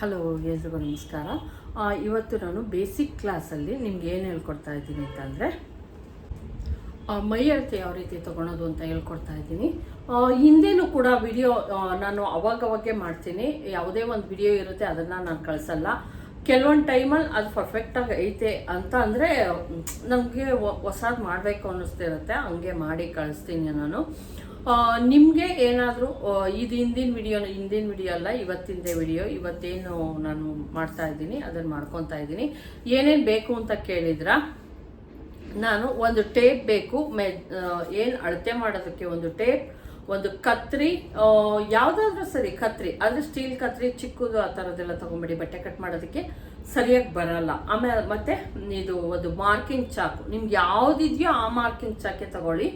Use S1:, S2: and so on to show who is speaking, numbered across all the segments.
S1: Hello ಎಲ್ರಿಗೂ ನಮಸ್ಕಾರ. ಇವತ್ತು ನಾನು ಬೇಸಿಕ್ ಕ್ಲಾಸಲ್ಲಿ ನಿಮ್ಗೆ ಏನು ಹೇಳ್ಕೊಡ್ತಾ ಇದ್ದೀನಿ ಅಂತಂದರೆ ಮೈ ಅಳತೆ ಯಾವ ರೀತಿ ತೊಗೊಳೋದು ಅಂತ ಹೇಳ್ಕೊಡ್ತಾ ಇದ್ದೀನಿ. ಹಿಂದೇನು ಕೂಡ ವಿಡಿಯೋ ನಾನು ಅವಾಗವಾಗೆ ಮಾಡ್ತೀನಿ. ಯಾವುದೇ ಒಂದು ವಿಡಿಯೋ ಇರುತ್ತೆ ಅದನ್ನು ನಾನು ಕಳಿಸಲ್ಲ. ಕೆಲವೊಂದು ಟೈಮಲ್ಲಿ ಅದು ಪರ್ಫೆಕ್ಟಾಗಿ ಐತೆ ಅಂತ ಅಂದರೆ, ನಮಗೆ ಹೊಸದು ಮಾಡಬೇಕು ಅನ್ನಿಸ್ತಿರುತ್ತೆ. ಹಂಗೆ ಮಾಡಿ ಕಳಿಸ್ತೀನಿ ನಾನು. ನಿಮಗೆ ಏನಾದರೂ ಇದು ಹಿಂದಿನ ವಿಡಿಯೋ ಹಿಂದಿನ ವಿಡಿಯೋ ಅಲ್ಲ, ಇವತ್ತಿಂದೇ ವಿಡಿಯೋ ಇವತ್ತೇನು ನಾನು ಮಾಡ್ತಾ ಇದ್ದೀನಿ ಅದನ್ನು ಮಾಡ್ಕೊತಾ ಇದ್ದೀನಿ. ಏನೇನು ಬೇಕು ಅಂತ ಕೇಳಿದ್ರ? ನಾನು ಒಂದು ಟೇಪ್ ಬೇಕು, ಮೆ ಏನು ಅಳತೆ ಮಾಡೋದಕ್ಕೆ ಒಂದು ಟೇಪ್, ಒಂದು ಕತ್ರಿ ಯಾವುದಾದ್ರೂ ಸರಿ ಕತ್ರಿ, ಆದರೆ ಸ್ಟೀಲ್ ಕತ್ರಿ, ಚಿಕ್ಕದು ಆ ಥರದ್ದೆಲ್ಲ ತೊಗೊಂಬಿಡಿ, ಬಟ್ಟೆ ಕಟ್ ಮಾಡೋದಕ್ಕೆ ಸರಿಯಾಗಿ ಬರಲ್ಲ. ಆಮೇಲೆ ಮತ್ತೆ ಇದು ಒಂದು ಮಾರ್ಕಿಂಗ್ ಚಾಕು, ನಿಮ್ಗೆ ಯಾವುದಿದೆಯೋ ಆ ಮಾರ್ಕಿಂಗ್ ಚಾಕೆ ತಗೊಳ್ಳಿ.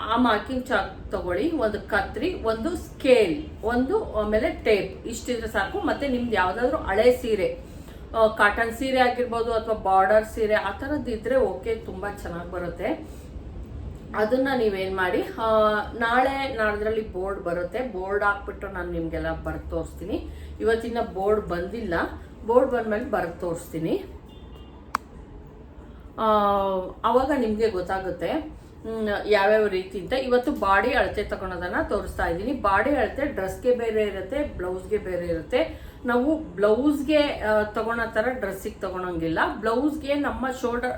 S1: ಆ ಮಾರ್ಕಿಂಗ್ ಚಾಕ್ ತಗೊಳ್ಳಿ, ಒಂದು ಕತ್ರಿ, ಒಂದು ಸ್ಕೇಲ್ ಒಂದು ಆಮೇಲೆ ಟೇಪ್ ಇಷ್ಟಿದ್ರೆ ಸಾಕು. ಮತ್ತೆ ನಿಮ್ದು ಯಾವುದಾದ್ರೂ ಹಳೆ ಸೀರೆ. ಕಾಟನ್ ಸೀರೆ ಆಗಿರ್ಬೋದು ಅಥವಾ ಬಾರ್ಡರ್ ಸೀರೆ, ಆ ಥರದ್ದು ಇದ್ರೆ ಓಕೆ ತುಂಬ ಚೆನ್ನಾಗಿ ಬರುತ್ತೆ. ಅದನ್ನ ನೀವೇನು ಮಾಡಿ ನಾಳೆ ನಾಡ್ದ್ರಲ್ಲಿ ಬೋರ್ಡ್ ಬರುತ್ತೆ. ಬೋರ್ಡ್ ಹಾಕ್ಬಿಟ್ಟು ನಾನು ನಿಮಗೆಲ್ಲ ಬರ್ ತೋರಿಸ್ತೀನಿ. ಇವತ್ತಿನ ಬೋರ್ಡ್ ಬಂದಿಲ್ಲ. ಬೋರ್ಡ್ ಬಂದಮೇಲೆ ಬರೆದು ತೋರಿಸ್ತೀನಿ. ಆವಾಗ ನಿಮಗೆ ಗೊತ್ತಾಗುತ್ತೆ. ಯಾವ್ಯಾವ ರೀತಿ ಅಂತ. ಇವತ್ತು ಬಾಡಿ ಅಳತೆ ತಗೊಳೋದನ್ನ ತೋರಿಸ್ತಾ ಇದ್ದೀನಿ. ಬಾಡಿ ಅಳತೆ ಡ್ರೆಸ್ಗೆ ಬೇರೆ ಇರುತ್ತೆ, ಬ್ಲೌಸ್ಗೆ ಬೇರೆ ಇರುತ್ತೆ. ನಾವು ಬ್ಲೌಸ್ಗೆ ತಗೊಳೋ ಥರ ಡ್ರೆಸ್ಸಿಗೆ ತಗೊಳಂಗಿಲ್ಲ ಬ್ಲೌಸ್ಗೆ ನಮ್ಮ ಶೋಲ್ಡರ್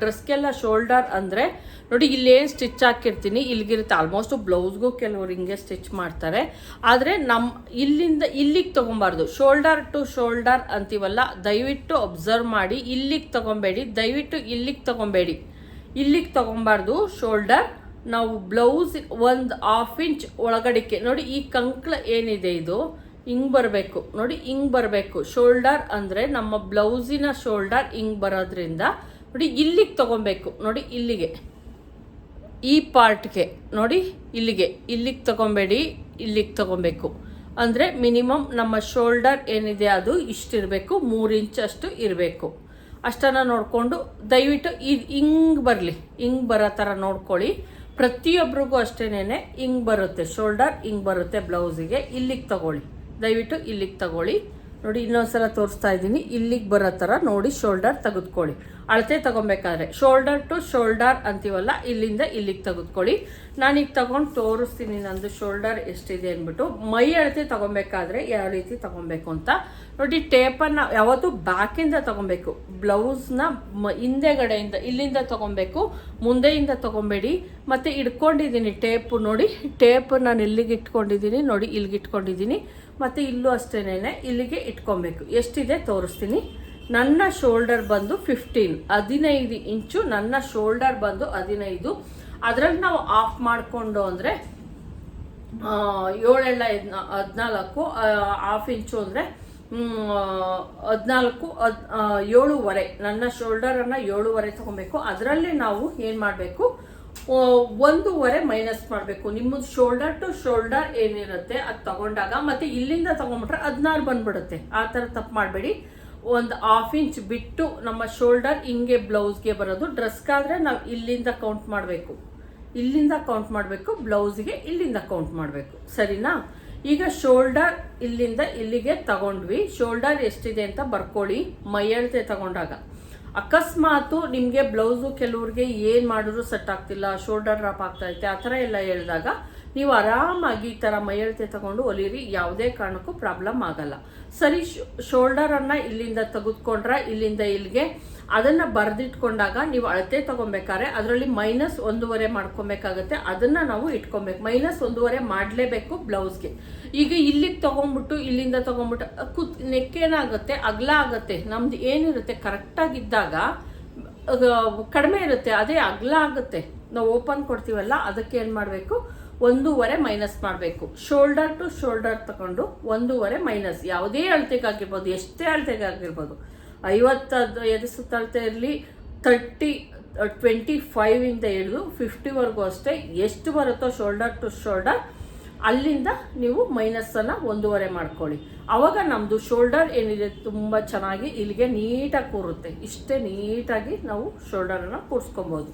S1: ಡ್ರೆಸ್ಗೆಲ್ಲ ಶೋಲ್ಡರ್ ಅಂದರೆ, ನೋಡಿ ಇಲ್ಲೇನು ಸ್ಟಿಚ್ ಹಾಕಿರ್ತೀನಿ. ಇಲ್ಲಿಗಿರುತ್ತೆ ಆಲ್ಮೋಸ್ಟ್ ಬ್ಲೌಸ್ಗೂ ಕೆಲವರು ಹಿಂಗೆ ಸ್ಟಿಚ್ ಮಾಡ್ತಾರೆ. ಆದರೆ ನಮ್ಮ ಇಲ್ಲಿಂದ, ಇಲ್ಲಿಗೆ ತೊಗೊಬಾರ್ದು. ಶೋಲ್ಡರ್ ಟು ಶೋಲ್ಡರ್ ಅಂತೀವಲ್ಲ, ದಯವಿಟ್ಟು ಅಬ್ಸರ್ವ್ ಮಾಡಿ. ಇಲ್ಲಿಗೆ ತೊಗೊಬೇಡಿ, ದಯವಿಟ್ಟು ಇಲ್ಲಿಗೆ ತೊಗೊಬೇಡಿ. ಇಲ್ಲಿಗೆ ತೊಗೊಬಾರ್ದು. ಶೋಲ್ಡರ್, ನಾವು ಬ್ಲೌಸ್ ಒಂದು ಹಾಫ್ ಇಂಚ್ ಒಳಗಡಿಕೆ ನೋಡಿ, ಈ ಕಂಕ್ಳ ಏನಿದೆ ಇದು? ಹಿಂಗೆ ಬರಬೇಕು. ನೋಡಿ, ಹಿಂಗೆ ಬರಬೇಕು. ಶೋಲ್ಡರ್ ಅಂದರೆ ನಮ್ಮ ಬ್ಲೌಸಿನ ಶೋಲ್ಡರ್ ಹಿಂಗೆ ಬರೋದ್ರಿಂದ. ನೋಡಿ, ಇಲ್ಲಿಗೆ ತೊಗೊಬೇಕು. ನೋಡಿ, ಇಲ್ಲಿಗೆ. ಈ ಪಾರ್ಟ್ಗೆ. ನೋಡಿ, ಇಲ್ಲಿಗೆ. ಇಲ್ಲಿಗೆ ತಗೊಬೇಡಿ. ಇಲ್ಲಿಗೆ ತಗೊಬೇಕು. ಅಂದರೆ ಮಿನಿಮಮ್ ನಮ್ಮ ಶೋಲ್ಡರ್ ಏನಿದೆ ಅದು ಇಷ್ಟಿರಬೇಕು. ಮೂರು ಇಂಚ್ ಅಷ್ಟು ಇರಬೇಕು. ಅಷ್ಟನ್ನು ನೋಡಿಕೊಂಡು ದಯವಿಟ್ಟು ಇದು ಹಿಂಗೆ ಬರಲಿ, ಹಿಂಗೆ ಬರೋ ಥರ ನೋಡ್ಕೊಳ್ಳಿ. ಪ್ರತಿಯೊಬ್ಬರಿಗೂ ಅಷ್ಟೇನೆ ಹಿಂಗೆ ಬರುತ್ತೆ, ಶೋಲ್ಡರ್ ಹಿಂಗೆ ಬರುತ್ತೆ ಬ್ಲೌಸಿಗೆ, ಇಲ್ಲಿಗೆ ತಗೊಳ್ಳಿ. ದಯವಿಟ್ಟು ಇಲ್ಲಿಗೆ ತಗೊಳ್ಳಿ. ನೋಡಿ ಇನ್ನೊಂದ್ಸಲ ತೋರಿಸ್ತಾ ಇದ್ದೀನಿ, ಇಲ್ಲಿಗೆ ಬರೋ ಥರ ನೋಡಿ ಶೋಲ್ಡರ್ ತೆಗೆದುಕೊಳ್ಳಿ. ಅಳತೆ ತಗೊಬೇಕಾದ್ರೆ ಶೋಲ್ಡರ್ ಟು ಶೋಲ್ಡರ್ ಅಂತೀವಲ್ಲ, ಇಲ್ಲಿಂದ ಇಲ್ಲಿಗೆ ತೆಗೆದುಕೊಳ್ಳಿ. ನಾನೀಗ ತಗೊಂಡು ತೋರಿಸ್ತೀನಿ ನಂದು ಶೋಲ್ಡರ್ ಎಷ್ಟಿದೆ ಅಂದ್ಬಿಟ್ಟು. ಮೈ ಅಳತೆ ತಗೊಬೇಕಾದ್ರೆ ಯಾವ ರೀತಿ ತಗೊಬೇಕು ಅಂತ. ನೋಡಿ ಟೇಪನ್ನು ಯಾವತ್ತೂ ಬ್ಯಾಕಿಂದ ತಗೊಬೇಕು. ಬ್ಲೌಸ್ನ ಮ, ಹಿಂದೆಗಡೆಯಿಂದ, ಇಲ್ಲಿಂದ ತಗೊಬೇಕು. ಮುಂದೆಯಿಂದ ತಗೊಬೇಡಿ. ಮತ್ತು ಇಟ್ಕೊಂಡಿದ್ದೀನಿ ಟೇಪು ನೋಡಿ. ಟೇಪ್ ನಾನು ಇಲ್ಲಿಗೆ ಇಟ್ಕೊಂಡಿದ್ದೀನಿ. ನೋಡಿ, ಇಲ್ಲಿಗೆ ಇಟ್ಕೊಂಡಿದ್ದೀನಿ. ಮತ್ತು ಇಲ್ಲೂ ಅಷ್ಟೇನೆ ಇಲ್ಲಿಗೆ ಇಟ್ಕೊಬೇಕು. ಎಷ್ಟಿದೆ ತೋರಿಸ್ತೀನಿ. ನನ್ನ ಶೋಲ್ಡರ್ ಬಂದು ಫಿಫ್ಟೀನ್ ಹದಿನೈದು ಇಂಚು ನನ್ನ ಶೋಲ್ಡರ್ ಬಂದು ಹದಿನೈದು. ಅದರಲ್ಲಿ ನಾವು ಆಫ್ ಮಾಡಿಕೊಂಡು ಅಂದರೆ ಏಳೆಲ್ಲ ಹದಿನಾಲ್ಕು ಹಾಫ್ ಇಂಚು ಅಂದರೆ ಹದಿನಾಲ್ಕು, ಹದ್ ಏಳುವರೆ. ನನ್ನ ಶೋಲ್ಡರನ್ನು ಏಳುವರೆ ತಗೊಬೇಕು. ಅದರಲ್ಲಿ ನಾವು ಏನು ಮಾಡಬೇಕು? ಒಂದೂವರೆ ಮೈನಸ್ ಮಾಡಬೇಕು. ನಿಮ್ಮದು ಶೋಲ್ಡರ್ ಟು ಶೋಲ್ಡರ್ ಏನಿರುತ್ತೆ, ಅದು ತಗೊಂಡಾಗ, ಮತ್ತೆ ಇಲ್ಲಿಂದ ತಗೊಂಡ್ಬಿಟ್ರೆ ಹದಿನಾರು ಬಂದ್ಬಿಡುತ್ತೆ. ಆ ಥರ ತಪ್ಪು ಮಾಡಬೇಡಿ. ಒಂದು ಹಾಫ್ ಇಂಚ್ ಬಿಟ್ಟು ನಮ್ಮ ಶೋಲ್ಡರ್ ಹಿಂಗೆ ಬ್ಲೌಸ್ಗೆ ಬರೋದು. ಡ್ರೆಸ್ಗಾದ್ರೆ ನಾವು ಇಲ್ಲಿಂದ ಕೌಂಟ್ ಮಾಡಬೇಕು. ಇಲ್ಲಿಂದ ಕೌಂಟ್ ಮಾಡಬೇಕು ಬ್ಲೌಸ್ಗೆ ಇಲ್ಲಿಂದ ಕೌಂಟ್ ಮಾಡಬೇಕು. ಸರಿನಾ? ಈಗ ಶೋಲ್ಡರ್ ಇಲ್ಲಿಂದ ಇಲ್ಲಿಗೆ ತಗೊಂಡ್ವಿ. ಶೋಲ್ಡರ್ ಎಷ್ಟಿದೆ ಅಂತ ಬರ್ಕೊಳ್ಳಿ. ಮೈ ಅಳತೆ ತಗೊಂಡಾಗ. ಅಕಸ್ಮಾತು ನಿಮಗೆ ಬ್ಲೌಸು ಕೆಲವ್ರಿಗೆ ಏನು ಮಾಡಿದ್ರು ಸೆಟ್ ಆಗ್ತಿಲ್ಲ ಶೋಲ್ಡರ್ ಡ್ರಾಪ್ ಆಗ್ತಾ ಐತೆ, ಆ ಥರ ಎಲ್ಲ ಹೇಳಿದಾಗ ನೀವು ಆರಾಮಾಗಿ ಈ ಥರ ಮೈಯಳತೆ ತಗೊಂಡು ಹೊಲಿರಿ ಯಾವುದೇ ಕಾರಣಕ್ಕೂ ಪ್ರಾಬ್ಲಮ್ ಆಗಲ್ಲ. ಸರಿ ಶೋಲ್ಡರನ್ನು ಇಲ್ಲಿಂದ ತೆಗೆದುಕೊಂಡ್ರೆ, ಇಲ್ಲಿಂದ ಇಲ್ಲಿಗೆ ಅದನ್ನು ಬರೆದಿಟ್ಕೊಂಡಾಗ ನೀವು ಅಳತೆ ತಗೊಬೇಕಾದ್ರೆ ಅದರಲ್ಲಿ ಮೈನಸ್ ಒಂದೂವರೆ ಮಾಡ್ಕೊಬೇಕಾಗತ್ತೆ, ಅದನ್ನು ನಾವು ಇಟ್ಕೊಬೇಕು. ಮೈನಸ್ ಒಂದೂವರೆ ಮಾಡಲೇಬೇಕು ಬ್ಲೌಸ್ಗೆ ಈಗ ಇಲ್ಲಿಗೆ ತಗೊಂಡ್ಬಿಟ್ಟು ಇಲ್ಲಿಂದ ತಗೊಂಡ್ಬಿಟ್ಟು ಕುತ್, ನೆಕ್ಕೇನಾಗುತ್ತೆ, ಅಗಲ ಆಗುತ್ತೆ, ನಮ್ದು ಏನಿರುತ್ತೆ ಕರೆಕ್ಟಾಗಿದ್ದಾಗ ಕಡಿಮೆ ಇರುತ್ತೆ, ಅದೇ ಅಗಲ ಆಗುತ್ತೆ. ನಾವು ಓಪನ್ ಕೊಡ್ತೀವಲ್ಲ, ಅದಕ್ಕೆ ಏನು ಮಾಡಬೇಕು? ಒಂದೂವರೆ ಮೈನಸ್ ಮಾಡಬೇಕು. ಶೋಲ್ಡರ್ ಟು ಶೋಲ್ಡರ್ ತಗೊಂಡು ಒಂದೂವರೆ ಮೈನಸ್. ಯಾವುದೇ ಅಳತೆಗಾಗಿರ್ಬೋದು ಎಷ್ಟೇ ಅಳತೆಗಾಗಿರ್ಬೋದು ಐವತ್ತದ ಎದು ಸುತ್ತಳತೆ ಇರಲಿ, ತರ್ಟಿ, ಟ್ವೆಂಟಿ ಫೈವಿಂದ ಹಿಡಿದು ಫಿಫ್ಟಿವರೆಗೂ ಅಷ್ಟೇ ಎಷ್ಟು ಬರುತ್ತೋ ಶೋಲ್ಡರ್ ಟು ಶೋಲ್ಡರ್, ಅಲ್ಲಿಂದ ನೀವು ಮೈನಸ್ಸನ್ನು ಒಂದೂವರೆ ಮಾಡ್ಕೊಳ್ಳಿ. ಆವಾಗ ನಮ್ಮದು ಶೋಲ್ಡರ್ ಏನಿದೆ ತುಂಬ ಚೆನ್ನಾಗಿ ಇಲ್ಲಿಗೆ ನೀಟಾಗಿ ಕೂರುತ್ತೆ. ಇಷ್ಟೇ ನೀಟಾಗಿ ನಾವು ಶೋಲ್ಡರನ್ನು ಕೂರಿಸ್ಕೊಬೋದು.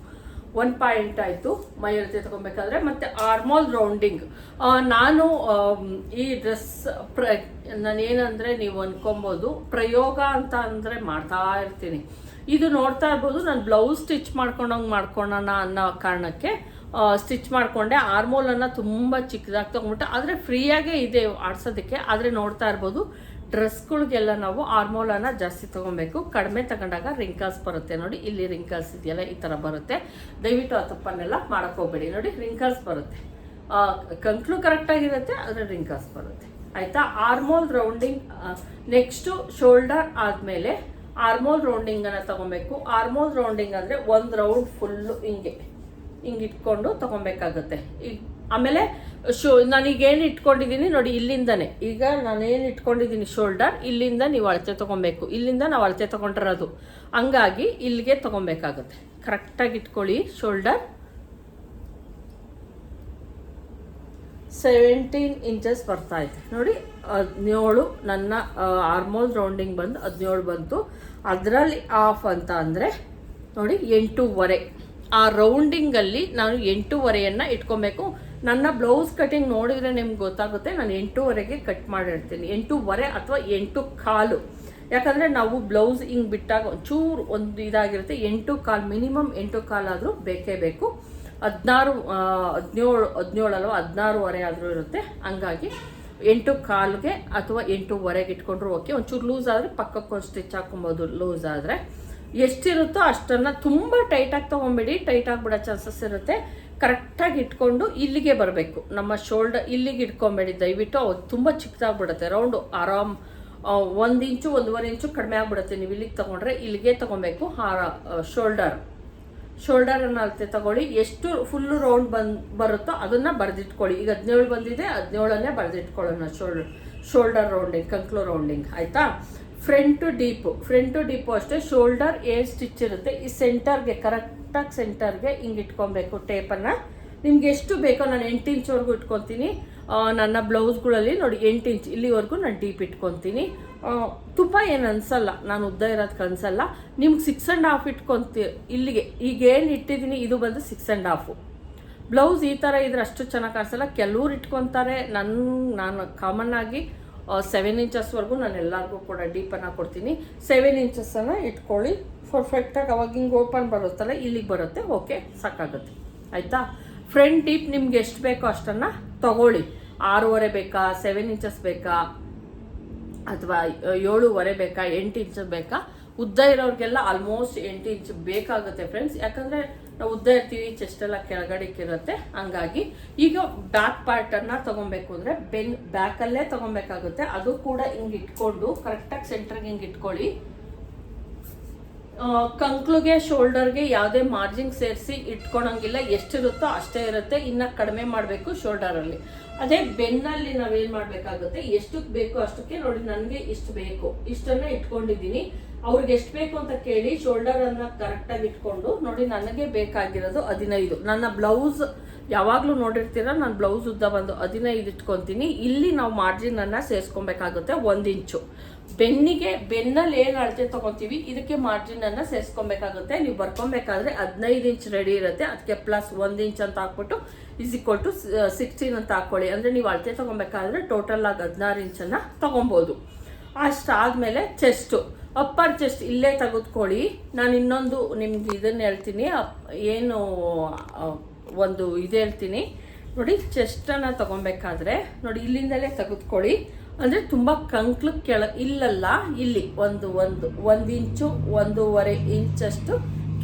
S1: ಒನ್ ಪಾಯಿಂಟ್ ಆಯಿತು ಮೈಯಲ್ಲಿ ತಗೊಬೇಕಾದ್ರೆ. ಮತ್ತು ಆರ್ಮೋಲ್ ರೌಂಡಿಂಗ್ ನಾನು ಈ ಡ್ರೆಸ್ ಪ್ರ, ನಾನೇನಂದರೆ ನೀವು ಅಂದ್ಕೊಬೋದು ಪ್ರಯೋಗ ಅಂತ ಅಂದರೆ ಮಾಡ್ತಾ ಇರ್ತೀನಿ. ಇದು ನೋಡ್ತಾ ಇರ್ಬೋದು, ನಾನು ಬ್ಲೌಸ್ ಸ್ಟಿಚ್ ಮಾಡ್ಕೊಂಡಂಗೆ ಮಾಡ್ಕೊಳ್ಳೋಣ ಅನ್ನೋ ಕಾರಣಕ್ಕೆ ಸ್ಟಿಚ್ ಮಾಡಿಕೊಂಡೆ. ಆರ್ಮೋಲನ್ನು ತುಂಬ ಚಿಕ್ಕದಾಗಿ ತೊಗೊಂಬಿಟ್ಟೆ ಆದರೆ ಫ್ರೀಯಾಗೇ ಇದೆ ಆಡ್ಸೋದಕ್ಕೆ. ಆದರೆ ನೋಡ್ತಾ ಇರ್ಬೋದು ಡ್ರೆಸ್ಗಳಿಗೆಲ್ಲ ನಾವು ಆರ್ಮೋಲನ್ನು ಜಾಸ್ತಿ ತೊಗೊಬೇಕು. ಕಡಿಮೆ ತಗೊಂಡಾಗ ರಿಂಕಲ್ಸ್ ಬರುತ್ತೆ ನೋಡಿ. ಇಲ್ಲಿ ರಿಂಕಲ್ಸ್ ಇದೆಯಲ್ಲ, ಈ ಥರ ಬರುತ್ತೆ. ದಯವಿಟ್ಟು ಆ ತಪ್ಪನ್ನೆಲ್ಲ ಹೋಗ್ಬೇಡಿ. ನೋಡಿ ರಿಂಕಲ್ಸ್ ಬರುತ್ತೆ. ಕಂಕ್ಲು ಕರೆಕ್ಟಾಗಿರುತ್ತೆ ಆದರೆ ರಿಂಕಲ್ಸ್ ಬರುತ್ತೆ. ಆಯಿತಾ? ಆರ್ಮೋಲ್ ರೌಂಡಿಂಗ್ ನೆಕ್ಸ್ಟು ಶೋಲ್ಡರ್ ಆದಮೇಲೆ ಆರ್ಮೋಲ್ ರೌಂಡಿಂಗನ್ನು ತಗೊಬೇಕು. ಆರ್ಮೋಲ್ ರೌಂಡಿಂಗ್ ಅಂದರೆ ಒಂದು ರೌಂಡ್ ಫುಲ್ಲು ಹಿಂಗೆ ಹಿಂಗೆ ಇಟ್ಕೊಂಡು ತಗೊಬೇಕಾಗುತ್ತೆ. ಈಗ ಆಮೇಲೆ ಶೋ, ನಾನೀಗೇನು ಇಟ್ಕೊಂಡಿದ್ದೀನಿ ನೋಡಿ, ಇಲ್ಲಿಂದನೇ. ಈಗ ನಾನೇನು ಇಟ್ಕೊಂಡಿದ್ದೀನಿ ಶೋಲ್ಡರ್, ಇಲ್ಲಿಂದ ನೀವು ಅಳತೆ ತೊಗೊಬೇಕು. ಇಲ್ಲಿಂದ ನಾವು ಅಳತೆ ತೊಗೊಂಡಿರೋದು. ಹಂಗಾಗಿ ಇಲ್ಲಿಗೆ ತೊಗೊಬೇಕಾಗುತ್ತೆ. ಕರೆಕ್ಟಾಗಿ ಇಟ್ಕೊಳ್ಳಿ ಶೋಲ್ಡರ್. ಸೆವೆಂಟೀನ್ ಇಂಚಸ್ ಬರ್ತಾ ಇದೆ. ನೋಡಿ ಹದಿನೇಳು ನನ್ನ ಆರ್ಮೋಲ್ ರೌಂಡಿಂಗ್ ಬಂದು ಹದಿನೇಳು ಬಂತು. ಅದರಲ್ಲಿ ಆಫ್ ಅಂತ ಅಂದರೆ, ನೋಡಿ, ಎಂಟೂವರೆ. ಆ ರೌಂಡಿಂಗಲ್ಲಿ ನಾನು ಎಂಟೂವರೆಯನ್ನು ಇಟ್ಕೊಬೇಕು. ನನ್ನ ಬ್ಲೌಸ್ ಕಟಿಂಗ್ ನೋಡಿದರೆ ನಿಮ್ಗೆ ಗೊತ್ತಾಗುತ್ತೆ, ನಾನು ಎಂಟೂವರೆಗೆ ಕಟ್ ಮಾಡಿರ್ತೀನಿ. ಎಂಟೂವರೆ ಅಥವಾ ಎಂಟು ಕಾಲು. ಯಾಕಂದರೆ ನಾವು ಬ್ಲೌಸ್ ಹಿಂಗೆ ಬಿಟ್ಟಾಗ ಒಂಚೂರು ಒಂದು ಇದಾಗಿರುತ್ತೆ. ಎಂಟು ಕಾಲು ಮಿನಿಮಮ್ ಎಂಟು ಕಾಲಾದರೂ ಬೇಕೇ ಬೇಕು. ಹದಿನಾರು ಹದಿನೇಳು ಹದಿನೇಳು ಅಲ್ವಾ, ಹದಿನಾರುವರೆ ಆದರೂ ಇರುತ್ತೆ. ಹಂಗಾಗಿ ಎಂಟು ಕಾಲಿಗೆ ಅಥವಾ ಎಂಟೂವರೆಗೆ ಇಟ್ಕೊಂಡ್ರು ಓಕೆ. ಒಂಚೂರು ಲೂಸ್ ಆದರೆ ಪಕ್ಕಕ್ಕೊಂದು ಸ್ಟಿಚ್ ಹಾಕೊಬೋದು ಲೂಸ್ ಆದರೆ. ಎಷ್ಟಿರುತ್ತೋ ಅಷ್ಟನ್ನು ತುಂಬ ಟೈಟಾಗಿ ತೊಗೊಂಬೇಡಿ ಟೈಟ್ ಬಿಡೋ ಚಾನ್ಸಸ್ ಇರುತ್ತೆ. ಕರೆಕ್ಟಾಗಿ ಇಟ್ಕೊಂಡು ಇಲ್ಲಿಗೆ ಬರಬೇಕು. ನಮ್ಮ ಶೋಲ್ಡರ್ ಇಲ್ಲಿಗೆ ಇಟ್ಕೊಬೇಡಿ. ದಯವಿಟ್ಟು ಅವು ತುಂಬ ಚಿಕ್ಕದಾಗ್ಬಿಡುತ್ತೆ. ರೌಂಡು ಆರಾಮ್ ಒಂದು ಇಂಚು, ಒಂದೂವರೆ ಇಂಚು ಕಡಿಮೆ ಆಗಿಬಿಡುತ್ತೆ. ನೀವು ಇಲ್ಲಿಗೆ ತೊಗೊಂಡ್ರೆ ಇಲ್ಲಿಗೆ ತೊಗೊಬೇಕು. ಶೋಲ್ಡರ್ ಶೋಲ್ಡರನ್ನು ಅಳತೆ ತಗೊಳ್ಳಿ. ಎಷ್ಟು ಫುಲ್ಲು ರೌಂಡ್ ಬಂದು, ಬರುತ್ತೋ ಅದನ್ನು ಬರೆದಿಟ್ಕೊಳ್ಳಿ. ಈಗ ಹದಿನೇಳು ಬಂದಿದೆ, ಹದಿನೇಳನ್ನೇ ಬರೆದಿಟ್ಕೊಳ್ಳೋಣ ಶೋಲ್ಡರ್ ಶೋಲ್ಡರ್ ರೌಂಡಿಂಗ್ ಕಂಕ್ಲು ರೌಂಡಿಂಗ್ ಆಯಿತಾ? ಫ್ರಂಟು ಡೀಪು ಫ್ರಂಟು ಡೀಪು ಅಷ್ಟೇ ಶೋಲ್ಡರ್ ಏರ್ ಸ್ಟಿಚ್ ಇರುತ್ತೆ. ಈ ಸೆಂಟರ್ಗೆ ಕರೆಕ್ಟಾಗಿ ಸೆಂಟರ್ಗೆ ಹಿಂಗೆ ಇಟ್ಕೊಬೇಕು ಟೇಪನ್ನು ನಿಮ್ಗೆ ಎಷ್ಟು ಬೇಕೋ ನಾನು ಎಂಟು ಇಂಚ್ವರೆಗೂ ಇಟ್ಕೊತೀನಿ. ನನ್ನ ಬ್ಲೌಸ್ಗಳಲ್ಲಿ ನೋಡಿ ಎಂಟು ಇಂಚ್ ಇಲ್ಲಿವರೆಗೂ ನಾನು ಡೀಪ್ ಇಟ್ಕೊತೀನಿ. ತುಪ್ಪ ಏನು ಅನ್ಸಲ್ಲ, ನಾನು ಉದ್ದ ಇರೋದಕ್ಕೆ ಅನ್ಸಲ್ಲ ನಿಮ್ಗೆ ಸಿಕ್ಸ್ ಆ್ಯಂಡ್ ಹಾಫ್ ಇಟ್ಕೊತಿ, ಇಲ್ಲಿಗೆ, ಈಗ ಏನು ಇಟ್ಟಿದ್ದೀನಿ ಇದು ಬಂದು ಸಿಕ್ಸ್ ಆ್ಯಂಡ್ ಹಾಫು ಬ್ಲೌಸ್ ಈ ಥರ ಇದ್ರೆ ಅಷ್ಟು ಚೆನ್ನಾಗಿ ಕಾಣಿಸಲ್ಲ. ಕೆಲವ್ರು ಇಟ್ಕೊತಾರೆ ನನ್ನ ನಾನು ಕಾಮನ್ ಆಗಿ ಸೆವೆನ್ ಇಂಚಸ್ವರೆಗೂ ನಾನು ಎಲ್ಲರಿಗೂ ಕೂಡ ಡೀಪನ್ನು ಕೊಡ್ತೀನಿ. ಸೆವೆನ್ ಇಂಚಸ್ಸನ್ನು ಇಟ್ಕೊಳ್ಳಿ. ಪರ್ಫೆಕ್ಟಾಗಿ ಅವಾಗ ಹಿಂಗೆ ಓಪನ್ ಬರುತ್ತಲ್ಲ, ಇಲ್ಲಿಗೆ ಬರುತ್ತೆ. ಓಕೆ ಸಾಕಾಗುತ್ತೆ. ಆಯಿತಾ? ಫ್ರಂಟ್ ಡೀಪ್ ನಿಮ್ಗೆ ಎಷ್ಟು ಬೇಕೋ ಅಷ್ಟನ್ನು ತಗೊಳ್ಳಿ. ಆರೂವರೆ ಬೇಕಾ ಸೆವೆನ್ ಇಂಚಸ್ ಬೇಕಾ, ಅಥವಾ ಏಳುವರೆ ಬೇಕಾ, ಎಂಟು ಇಂಚ್ ಬೇಕಾ? ಉದ್ದ ಇರೋರಿಗೆಲ್ಲ ಆಲ್ಮೋಸ್ಟ್ ಎಂಟು ಇಂಚ್ ಬೇಕಾಗುತ್ತೆ ಫ್ರೆಂಡ್ಸ್ ಯಾಕಂದ್ರೆ ನಾವು ಉದ್ದ ಇರ್ತೀವಿ ಚೆಸ್ಟ್ ಎಲ್ಲ ಕೆಳಗಡೆ ಇಕ್ಕಿರುತ್ತೆ. ಹಂಗಾಗಿ ಈಗ ಬ್ಯಾಕ್ ಪಾರ್ಟನ್ನು ತಗೊಬೇಕು ಅಂದ್ರೆ ಬೆನ್ ಬ್ಯಾಕಲ್ಲೇ ತಗೊಬೇಕಾಗುತ್ತೆ. ಅದು ಕೂಡ ಹಿಂಗೆ ಇಟ್ಕೊಂಡು ಕರೆಕ್ಟಾಗಿ ಸೆಂಟ್ರಿಗೆ ಹಿಂಗೆ ಇಟ್ಕೊಳ್ಳಿ. ಕಂಕ್ಲುಗೆ ಶೋಲ್ಡರ್ಗೆ ಯಾವುದೇ ಮಾರ್ಜಿನ್ ಸೇರಿಸಿ ಇಟ್ಕೊಳಂಗಿಲ್ಲ. ಎಷ್ಟಿರುತ್ತೋ ಅಷ್ಟೇ ಇರುತ್ತೆ. ಇನ್ನ ಕಡಿಮೆ ಮಾಡಬೇಕು ಶೋಲ್ಡರಲ್ಲಿ ಅದೇ ಬೆನ್ನಲ್ಲಿ ನಾವೇನ್ ಮಾಡ್ಬೇಕಾಗುತ್ತೆ? ಎಷ್ಟಕ್ಕೆ ಬೇಕು ಅಷ್ಟಕ್ಕೆ ನೋಡಿ, ನನಗೆ ಇಷ್ಟು ಬೇಕು. ಇಷ್ಟನ್ನ ಇಟ್ಕೊಂಡಿದ್ದೀನಿ. ಅವ್ರಿಗೆ ಎಷ್ಟು ಬೇಕು ಅಂತ ಕೇಳಿ ಶೋಲ್ಡರ್ ಅನ್ನ ಕರೆಕ್ಟ್ ಆಗಿ ಇಟ್ಕೊಂಡು, ನೋಡಿ ನನಗೆ ಬೇಕಾಗಿರೋದು ಹದಿನೈದು. ನನ್ನ ಬ್ಲೌಸ್ ಯಾವಾಗಲೂ ನೋಡಿರ್ತೀರ, ನಾನು ಬ್ಲೌಸ್ ಉದ್ದ ಬಂದು ಹದಿನೈದು ಇಟ್ಕೊತೀನಿ. ಇಲ್ಲಿ ನಾವು ಮಾರ್ಜಿನ್ ಅನ್ನ ಸೇರಿಸ್ಕೊಬೇಕಾಗುತ್ತೆ ಒಂದು ಇಂಚು. ಬೆನ್ನಿಗೆ, ಬೆನ್ನಲ್ಲಿ ಏನು ಅಳತೆ ತಗೊತೀವಿ ಇದಕ್ಕೆ ಮಾರ್ಜಿನ್ ಅನ್ನ ಸೇರಿಸ್ಕೊಬೇಕಾಗುತ್ತೆ. ನೀವು ಬರ್ಕೊಬೇಕಾದ್ರೆ ಹದಿನೈದು ಇಂಚ್ ರೆಡಿ ಇರುತ್ತೆ. ಅದಕ್ಕೆ ಪ್ಲಸ್ ಒಂದು ಇಂಚ್ ಅಂತ ಹಾಕ್ಬಿಟ್ಟು ಇಸ್ ಈಕ್ವಲ್ ಟು ಸಿಕ್ಸ್ಟೀನ್ ಅಂತ ಹಾಕೊಳ್ಳಿ. ಅಂದ್ರೆ ನೀವು ಅಳತೆ ತಗೊಬೇಕಾದ್ರೆ ಟೋಟಲ್ ಆಗಿ ಹದಿನಾರು ಇಂಚನ್ನು ತಗೊಬೋದು ಅಷ್ಟಾದ್ಮೇಲೆ ಚೆಸ್ಟು ಅಪ್ಪರ್ ಚೆಸ್ಟ್ ಇಲ್ಲೇ ತೆಗೆದುಕೊಳ್ಳಿ. ನಾನು ಇನ್ನೊಂದು ನಿಮ್ಗೆ ಇದನ್ನ ಹೇಳ್ತೀನಿ. ಏನು ಒಂದು ಇದು ಹೇಳ್ತೀನಿ. ನೋಡಿ, ಚೆಸ್ಟನ್ನು ತಗೊಬೇಕಾದ್ರೆ ನೋಡಿ, ಇಲ್ಲಿಂದಲೇ ತೆಗೆದುಕೊಳ್ಳಿ. ಅಂದರೆ ತುಂಬ ಕಂಕ್ಲು ಕೆಳ ಇಲ್ಲಲ್ಲ, ಇಲ್ಲಿ ಒಂದು ಒಂದು ಒಂದು ಇಂಚು, ಒಂದೂವರೆ ಇಂಚಷ್ಟು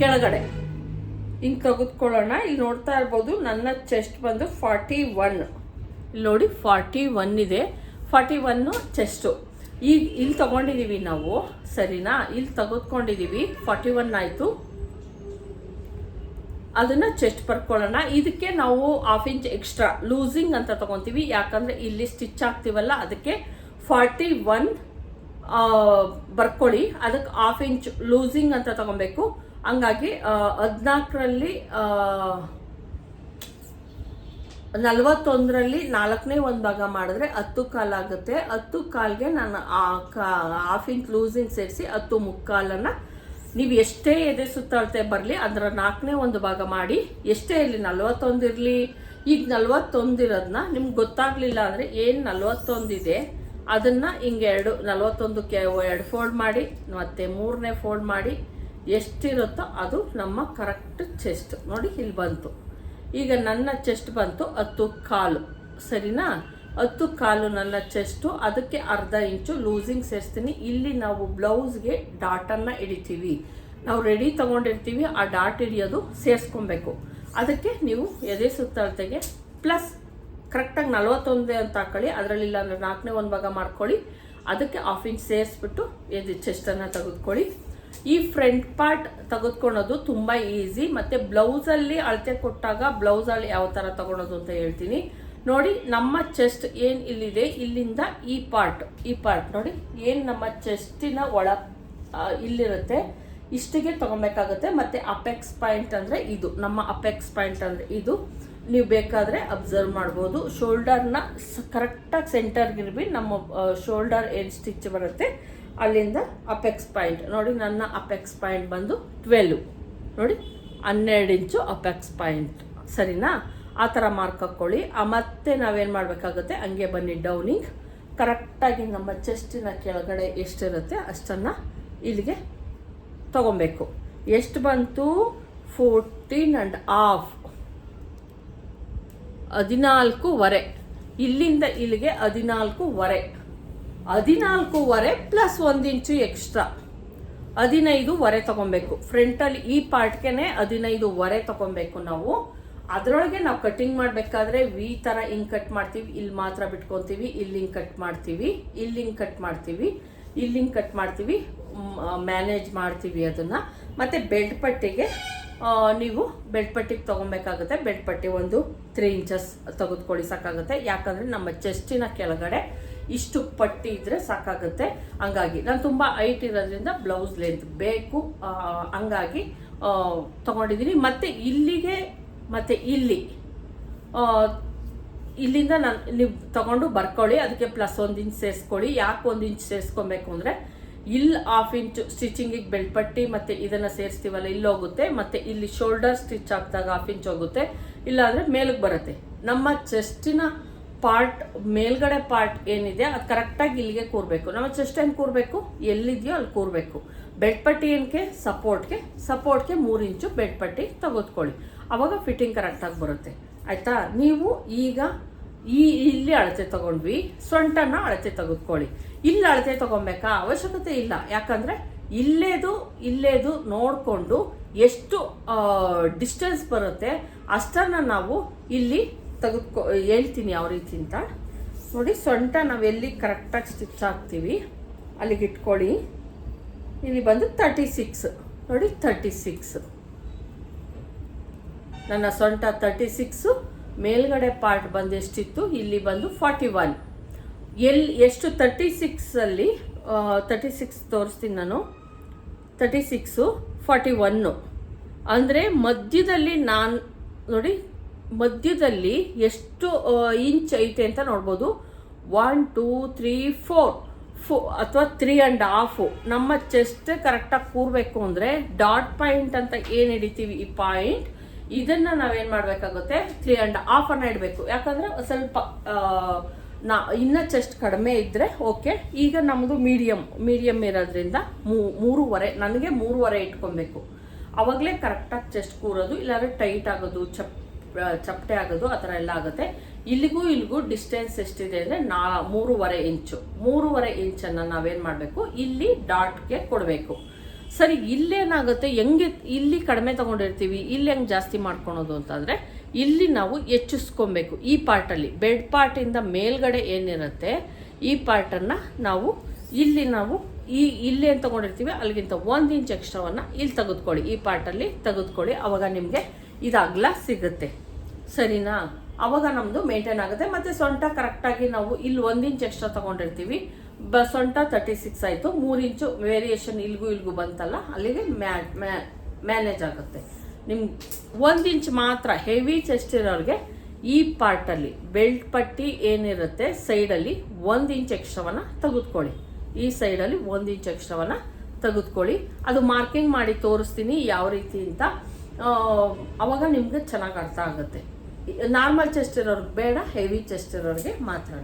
S1: ಕೆಳಗಡೆ. ಹಿಂಗೆ ತೆಗೆದುಕೊಳ್ಳೋಣ. ಇಲ್ಲಿ ನೋಡ್ತಾ ಇರ್ಬೋದು, ನನ್ನ ಚೆಸ್ಟ್ ಬಂದು ಫಾರ್ಟಿ ಒನ್. ಇಲ್ಲಿ ನೋಡಿ, ಫಾರ್ಟಿ ಒನ್ ಇದೆ. Forty one chest. ಈಗ ಇಲ್ಲಿ ತಗೊಂಡಿದೀವಿ ನಾವು, ಸರಿನಾ? ಇಲ್ಲಿ ತೆಗೆದುಕೊಂಡಿದ್ದೀವಿ ಫಾರ್ಟಿ ಒನ್ ಆಯಿತು. ಅದನ್ನ ಚೆಸ್ಟ್ ಬರ್ಕೊಳ್ಳೋಣ. ಇದಕ್ಕೆ ನಾವು ಹಾಫ್ ಇಂಚ್ ಎಕ್ಸ್ಟ್ರಾ ಲೂಸಿಂಗ್ ಅಂತ ತಗೊಂತೀವಿ. ಯಾಕಂದ್ರೆ ಇಲ್ಲಿ ಸ್ಟಿಚ್ ಹಾಕ್ತೀವಲ್ಲ ಅದಕ್ಕೆ ಫಾರ್ಟಿ ಒನ್ ಬರ್ಕೊಳ್ಳಿ. ಅದಕ್ಕೆ ಹಾಫ್ ಇಂಚ್ ಲೂಸಿಂಗ್ ಅಂತ ತಗೊಬೇಕು. ಹಂಗಾಗಿ ಹದಿನಾಲ್ಕರಲ್ಲಿ ನಲವತ್ತೊಂದರಲ್ಲಿ ನಾಲ್ಕನೇ ಒಂದು ಭಾಗ ಮಾಡಿದ್ರೆ ಹತ್ತು ಕಾಲಾಗುತ್ತೆ ಹತ್ತು ಕಾಲ್ಗೆ ನಾನು ಹಾಫ್ ಇಂಚ್ ಲೂಸಿಂಗ್ ಸೇರಿಸಿ ಹತ್ತು ಮುಕ್ಕಾಲನ್ನು ನೀವು ಎಷ್ಟೇ ಎದೆ ಸುತ್ತಳತೆ ಬರಲಿ, ಅದರ ನಾಲ್ಕನೇ ಒಂದು ಭಾಗ ಮಾಡಿ, ಎಷ್ಟೇ ಇರಲಿ ನಲ್ವತ್ತೊಂದು ಇರಲಿ, ಈಗ ನಲ್ವತ್ತೊಂದಿರೋದನ್ನ ನಿಮ್ಗೆ ಗೊತ್ತಾಗಲಿಲ್ಲ ಅಂದರೆ ಏನು ನಲ್ವತ್ತೊಂದಿದೆ ಅದನ್ನು ಹಿಂಗೆ ಎರಡು, ನಲ್ವತ್ತೊಂದಕ್ಕೆ ಎರಡು ಫೋಲ್ಡ್ ಮಾಡಿ, ಮತ್ತೆ ಮೂರನೇ ಫೋಲ್ಡ್ ಮಾಡಿ, ಎಷ್ಟಿರುತ್ತೋ ಅದು ನಮ್ಮ ಕರೆಕ್ಟ್ ಚೆಸ್ಟ್ ನೋಡಿ, ಇಲ್ಲಿ ಬಂತು. ಈಗ ನನ್ನ ಚೆಸ್ಟ್ ಬಂತು ಹತ್ತು ಕಾಲು. ಸರಿನಾ? ಹತ್ತು ಕಾಲು ನನ್ನ ಚೆಸ್ಟು ಅದಕ್ಕೆ ಅರ್ಧ ಇಂಚು ಲೂಸಿಂಗ್ ಸೇರಿಸ್ತೀನಿ. ಇಲ್ಲಿ ನಾವು ಬ್ಲೌಸ್ಗೆ ಡಾಟನ್ನು ಹಿಡಿತೀವಿ ನಾವು ರೆಡಿ ತೊಗೊಂಡಿರ್ತೀವಿ. ಆ ಡಾಟ್ ಹಿಡಿಯೋದು ಸೇರಿಸ್ಕೊಬೇಕು. ಅದಕ್ಕೆ ನೀವು ಎದೆ ಸುತ್ತಳತೆಗೆ ಪ್ಲಸ್ ಕರೆಕ್ಟಾಗಿ ನಲ್ವತ್ತೊಂದೇ ಅಂತ ಹಾಕೊಳ್ಳಿ. ಅದರಲ್ಲಿ ಇಲ್ಲ ಅಂದರೆ ನಾಲ್ಕನೇ ಒಂದು ಭಾಗ ಮಾಡ್ಕೊಳ್ಳಿ. ಅದಕ್ಕೆ ಹಾಫ್ ಇಂಚ್ ಸೇರಿಸ್ಬಿಟ್ಟು ಎದೆ ಚೆಸ್ಟನ್ನು ತೆಗೆದುಕೊಳ್ಳಿ. ಈ ಫ್ರಂಟ್ ಪಾರ್ಟ್ ತೆಗೆದುಕೊಳ್ಳೋದು ತುಂಬ ಈಸಿ ಮತ್ತು ಬ್ಲೌಸಲ್ಲಿ ಅಳತೆ ಕೊಟ್ಟಾಗ ಬ್ಲೌಸಲ್ಲಿ ಯಾವ ಥರ ತಗೊಳೋದು ಅಂತ ಹೇಳ್ತೀನಿ. ನೋಡಿ, ನಮ್ಮ ಚೆಸ್ಟ್ ಏನು ಇಲ್ಲಿದೆ? ಇಲ್ಲಿಂದ ಈ ಪಾರ್ಟ್ ಈ ಪಾರ್ಟ್ ನೋಡಿ, ಏನು ನಮ್ಮ ಚೆಸ್ಟಿನ ಒಳ ಇಲ್ಲಿರುತ್ತೆ? ಇಷ್ಟಿಗೆ ತಗೊಬೇಕಾಗುತ್ತೆ ಮತ್ತೆ ಅಪೆಕ್ಸ್ ಪಾಯಿಂಟ್ ಅಂದರೆ ಇದು. ನಮ್ಮ ಅಪೆಕ್ಸ್ ಪಾಯಿಂಟ್ ಅಂದರೆ ಇದು. ನೀವು ಬೇಕಾದರೆ ಅಬ್ಸರ್ವ್ ಮಾಡ್ಬೋದು. ಶೋಲ್ಡರ್ನ ಕರೆಕ್ಟಾಗಿ ಸೆಂಟರ್ಗಿರ್ಬಿ ನಮ್ಮ ಶೋಲ್ಡರ್ ಏನು ಸ್ಟಿಚ್ ಬರುತ್ತೆ? ಅಲ್ಲಿಂದ ಅಪೆಕ್ಸ್ ಪಾಯಿಂಟ್ ನೋಡಿ ನನ್ನ ಅಪೆಕ್ಸ್ ಪಾಯಿಂಟ್ ಬಂದು ಟ್ವೆಲ್ವ್ ನೋಡಿ, ಹನ್ನೆರಡು ಇಂಚು ಅಪೆಕ್ಸ್ ಪಾಯಿಂಟ್ ಸರಿನಾ? ಆ ಥರ ಮಾರ್ಕ್ ಹಾಕ್ಕೊಳ್ಳಿ ಮತ್ತೆ ನಾವೇನು ಮಾಡಬೇಕಾಗುತ್ತೆ? ಹಂಗೆ ಬನ್ನಿ ಡೌನಿಂಗ್ ಕರೆಕ್ಟಾಗಿ ನಮ್ಮ ಚೆಸ್ಟಿನ ಕೆಳಗಡೆ ಎಷ್ಟಿರುತ್ತೆ ಅಷ್ಟನ್ನು ಇಲ್ಲಿಗೆ ತಗೊಬೇಕು. ಎಷ್ಟು ಬಂತು? ಫೋರ್ಟೀನ್ ಆ್ಯಂಡ್ ಹಾಫ್ ಹದಿನಾಲ್ಕೂವರೆ. ಇಲ್ಲಿಂದ ಇಲ್ಲಿಗೆ ಹದಿನಾಲ್ಕೂವರೆ. ಹದಿನಾಲ್ಕೂವರೆ ಪ್ಲಸ್ ಒಂದು ಇಂಚು ಎಕ್ಸ್ಟ್ರಾ ಹದಿನೈದುವರೆ ತಗೊಬೇಕು. ಫ್ರಂಟಲ್ಲಿ ಈ ಪಾರ್ಟ್ಗೆನೆ ಹದಿನೈದುವರೆ ತಗೊಬೇಕು ನಾವು. ಅದರೊಳಗೆ ನಾವು ಕಟಿಂಗ್ ಮಾಡಬೇಕಾದ್ರೆ ವಿ ಥರ ಹಿಂಗೆ ಕಟ್ ಮಾಡ್ತೀವಿ. ಇಲ್ಲಿ ಮಾತ್ರ ಬಿಟ್ಕೊತೀವಿ. ಇಲ್ಲಿ ಕಟ್ ಮಾಡ್ತೀವಿ. ಇಲ್ಲಿ ಕಟ್ ಮಾಡ್ತೀವಿ. ಇಲ್ಲಿ ಕಟ್ ಮಾಡ್ತೀವಿ. ಮ್ಯಾನೇಜ್ ಮಾಡ್ತೀವಿ ಅದನ್ನು. ಮತ್ತು ಬೆಲ್ಟ್ ಪಟ್ಟಿಗೆ ನೀವು ಬೆಲ್ಟ್ ಪಟ್ಟಿಗೆ ತೊಗೊಬೇಕಾಗುತ್ತೆ. ಬೆಲ್ಟ್ ಪಟ್ಟಿ ಒಂದು ತ್ರೀ ಇಂಚಸ್ ತೆಗೆದುಕೊಳ್ಳಿ ಸಾಕಾಗುತ್ತೆ. ಯಾಕಂದರೆ ನಮ್ಮ ಚೆಸ್ಟಿನ ಕೆಳಗಡೆ ಇಷ್ಟು ಪಟ್ಟಿ ಇದ್ರೆ ಸಾಕಾಗುತ್ತೆ. ಹಂಗಾಗಿ ನಾನು ತುಂಬ ಹೈಟ್ ಇರೋದ್ರಿಂದ ಬ್ಲೌಸ್ ಲೆಂತ್ ಬೇಕು. ಹಂಗಾಗಿ ತಗೊಂಡಿದ್ದೀನಿ ಮತ್ತು ಇಲ್ಲಿಗೆ, ಮತ್ತು ಇಲ್ಲಿ ಇಲ್ಲಿಂದ ನಾನು ನೀವು ತಗೊಂಡು ಬರ್ಕೊಳ್ಳಿ. ಅದಕ್ಕೆ ಪ್ಲಸ್ ಒಂದು ಇಂಚ್ ಸೇರಿಸ್ಕೊಳ್ಳಿ. ಯಾಕೆ ಒಂದು ಇಂಚ್ ಸೇರಿಸ್ಕೊಬೇಕು ಅಂದರೆ ಇಲ್ಲಿ ಹಾಫ್ ಇಂಚು ಸ್ಟಿಚಿಂಗಿಗೆ ಬೆಲ್ಟ್ ಪಟ್ಟಿ ಮತ್ತು ಇದನ್ನು ಸೇರಿಸ್ತೀವಲ್ಲ ಇಲ್ಲಿ ಹೋಗುತ್ತೆ. ಮತ್ತು ಇಲ್ಲಿ ಶೋಲ್ಡರ್ ಸ್ಟಿಚ್ ಹಾಕಿದಾಗ ಹಾಫ್ ಇಂಚ್ ಹೋಗುತ್ತೆ. ಇಲ್ಲಾಂದರೆ ಮೇಲಕ್ಕೆ ಬರುತ್ತೆ. ನಮ್ಮ ಚೆಸ್ಟಿನ ಪಾರ್ಟ್, ಮೇಲ್ಗಡೆ ಪಾರ್ಟ್ ಏನಿದೆ, ಅದು ಕರೆಕ್ಟಾಗಿ ಇಲ್ಲಿಗೆ ಕೂರಬೇಕು. ನಾವು ಚೆಸ್ಟ್ ಏನು ಕೂರಬೇಕು? ಎಲ್ಲಿದೆಯೋ ಅಲ್ಲಿ ಕೂರಬೇಕು. ಬೆಡ್ ಪಟ್ಟಿ ಏನಕ್ಕೆ ಸಪೋರ್ಟ್ಗೆ. ಸಪೋರ್ಟ್ಗೆ ಮೂರು ಇಂಚು ಬೆಡ್ ಪಟ್ಟಿ ತೆಗೆದುಕೊಳ್ಳಿ. ಅವಾಗ ಫಿಟ್ಟಿಂಗ್ ಕರೆಕ್ಟಾಗಿ ಬರುತ್ತೆ. ಆಯಿತಾ? ನೀವು ಈಗ ಈ, ಇಲ್ಲಿ ಅಳತೆ ತಗೊಂಡ್ವಿ. ಸೊಂಟನ ಅಳತೆ ತೆಗೆದುಕೊಳ್ಳಿ. ಇಲ್ಲಿ ಅಳತೆ ತಗೊಬೇಕಾ? ಅವಶ್ಯಕತೆ ಇಲ್ಲ. ಯಾಕಂದರೆ ಇಲ್ಲೇದು ಇಲ್ಲೇದು ನೋಡಿಕೊಂಡು ಎಷ್ಟು ಡಿಸ್ಟೆನ್ಸ್ ಬರುತ್ತೆ, ಅಷ್ಟನ್ನು ನಾವು ಇಲ್ಲಿ ತೆಗೆದುಕೊ, ಹೇಳ್ತೀನಿ ಯಾವ ರೀತಿ ಅಂತ. ನೋಡಿ, ಸೊಂಟ ನಾವೆಲ್ಲಿ ಕರೆಕ್ಟಾಗಿ ಸ್ಟಿಚ್ ಹಾಕ್ತೀವಿ ಅಲ್ಲಿಗೆ ಇಟ್ಕೊಳ್ಳಿ. ಇಲ್ಲಿ ಬಂದು ತರ್ಟಿ ಸಿಕ್ಸ್ ನೋಡಿ ತರ್ಟಿ ಸಿಕ್ಸ್ ನನ್ನ ಸೊಂಟ ತರ್ಟಿ ಸಿಕ್ಸು ಮೇಲ್ಗಡೆ ಪಾರ್ಟ್ ಬಂದು ಎಷ್ಟಿತ್ತು ಇಲ್ಲಿ ಬಂದು ಫಾರ್ಟಿ ಒನ್ ಎಲ್ಲಿ ಎಷ್ಟು ತರ್ಟಿ ಸಿಕ್ಸಲ್ಲಿ ತರ್ಟಿ ಸಿಕ್ಸ್ ತೋರಿಸ್ತೀನಿ ನಾನು. ತರ್ಟಿ ಸಿಕ್ಸು ಫಾರ್ಟಿ ಒನ್ನು ಅಂದರೆ ಮಧ್ಯದಲ್ಲಿ ನಾನು, ನೋಡಿ ಮಧ್ಯದಲ್ಲಿ ಎಷ್ಟು ಇಂಚ್ ಐತೆ ಅಂತ ನೋಡ್ಬೋದು. One two three four four ಅಥವಾ ತ್ರೀ ಆ್ಯಂಡ್ ಹಾಫು ನಮ್ಮ ಚೆಸ್ಟ್ ಕರೆಕ್ಟಾಗಿ ಕೂರಬೇಕು ಅಂದರೆ ಡಾಟ್ ಪಾಯಿಂಟ್ ಅಂತ ಏನು ಹಿಡಿತೀವಿ? ಈ ಪಾಯಿಂಟ್ ಇದನ್ನು ನಾವೇನು ಮಾಡಬೇಕಾಗುತ್ತೆ? ತ್ರೀ ಆ್ಯಂಡ್ ಹಾಫ್ ಅನ್ನ ಇಡಬೇಕು. ಯಾಕಂದರೆ ಸ್ವಲ್ಪ ನಾ, ಇನ್ನ ಚೆಸ್ಟ್ ಕಡಿಮೆ ಇದ್ದರೆ ಓಕೆ ಈಗ ನಮ್ಮದು ಮೀಡಿಯಮ್ ಮೀಡಿಯಮ್ ಇರೋದ್ರಿಂದ ಮೂರುವರೆ, ನನಗೆ ಮೂರುವರೆ ಇಟ್ಕೊಬೇಕು. ಅವಾಗಲೇ ಕರೆಕ್ಟಾಗಿ ಚೆಸ್ಟ್ ಕೂರೋದು, ಇಲ್ಲಾದ್ರೆ ಟೈಟ್ ಆಗೋದು ಚಪ್ ಚಪ್ಪಟೆ ಆಗೋದು ಆ ಥರ ಎಲ್ಲ ಆಗುತ್ತೆ. ಇಲ್ಲಿಗೂ ಇಲ್ಲಿಗೂ ಡಿಸ್ಟೆನ್ಸ್ ಎಷ್ಟಿದೆ ಅಂದರೆ ನಾ, ಮೂರುವರೆ ಇಂಚು ಮೂರುವರೆ ಇಂಚನ್ನು ನಾವೇನು ಮಾಡಬೇಕು? ಇಲ್ಲಿ ಡಾಟ್ಗೆ ಕೊಡಬೇಕು. ಸರಿ, ಇಲ್ಲೇನಾಗುತ್ತೆ? ಹೆಂಗೆ, ಇಲ್ಲಿ ಕಡಿಮೆ ತೊಗೊಂಡಿರ್ತೀವಿ, ಇಲ್ಲಿ ಹೆಂಗೆ ಜಾಸ್ತಿ ಮಾಡ್ಕೊಳೋದು ಅಂತಂದರೆ, ಇಲ್ಲಿ ನಾವು ಹೆಚ್ಚಿಸ್ಕೊಬೇಕು. ಈ ಪಾರ್ಟಲ್ಲಿ ಬೆಡ್ ಪಾರ್ಟಿಂದ ಮೇಲ್ಗಡೆ ಏನಿರುತ್ತೆ, ಈ ಪಾರ್ಟನ್ನು ನಾವು ಇಲ್ಲಿ ನಾವು ಈ, ಇಲ್ಲಿ ಏನು ತಗೊಂಡಿರ್ತೀವಿ? ಅಲ್ಲಿಗಿಂತ ಒಂದು ಇಂಚ್ ಎಕ್ಸ್ಟ್ರಾವನ್ನು ಇಲ್ಲಿ ತೆಗೆದುಕೊಳ್ಳಿ. ಈ ಪಾರ್ಟಲ್ಲಿ ತೆಗೆದುಕೊಳ್ಳಿ. ಅವಾಗ ನಿಮಗೆ ಇದು ಅಗಲ ಸಿಗುತ್ತೆ. ಸರಿನಾ? ಅವಾಗ ನಮ್ಮದು ಮೇಂಟೈನ್ ಆಗುತ್ತೆ. ಮತ್ತು ಸೊಂಟ ಕರೆಕ್ಟಾಗಿ ನಾವು ಇಲ್ಲಿ ಒಂದು ಇಂಚ್ ಎಕ್ಸ್ಟ್ರಾ ತೊಗೊಂಡಿರ್ತೀವಿ. ಬ, ಸೊಂಟ ತರ್ಟಿ ಸಿಕ್ಸ್ ಆಯಿತು. ಮೂರು ಇಂಚು ವೇರಿಯೇಷನ್ ಇಲ್ಗೂ ಇಲ್ಗೂ ಬಂತಲ್ಲ, ಅಲ್ಲಿಗೆ ಮ್ಯಾ ಮ್ಯಾನೇಜ್ ಆಗುತ್ತೆ. ನಿಮ್ಗೆ ಒಂದು ಇಂಚ್ ಮಾತ್ರ ಹೆವಿ ಚೆಸ್ಟ್ ಇರೋರಿಗೆ ಈ ಪಾರ್ಟಲ್ಲಿ ಬೆಲ್ಟ್ ಪಟ್ಟಿ ಏನಿರುತ್ತೆ ಸೈಡಲ್ಲಿ ಒಂದು ಇಂಚ್ ಎಕ್ಸ್ಟ್ರಾವನ್ನು ತೆಗೆದುಕೊಳ್ಳಿ. ಈ ಸೈಡಲ್ಲಿ ಒಂದು ಇಂಚ್ ಎಕ್ಸ್ಟ್ರಾವನ್ನು ತೆಗೆದುಕೊಳ್ಳಿ. ಅದು ಮಾರ್ಕಿಂಗ್ ಮಾಡಿ ತೋರಿಸ್ತೀನಿ ಯಾವ ರೀತಿ ಅಂತ. ಅವಾಗ ನಿಮಗೆ ಚೆನ್ನಾಗಿ ಅರ್ಥ ಆಗುತ್ತೆ. ನಾರ್ಮಲ್ ಚೆಸ್ಟ್ ಇರೋರ್ಗೆ ಬೇಡ, ಹೆವಿ ಚೆಸ್ಟ್ ಇರೋರಿಗೆ ಮಾತ್ರ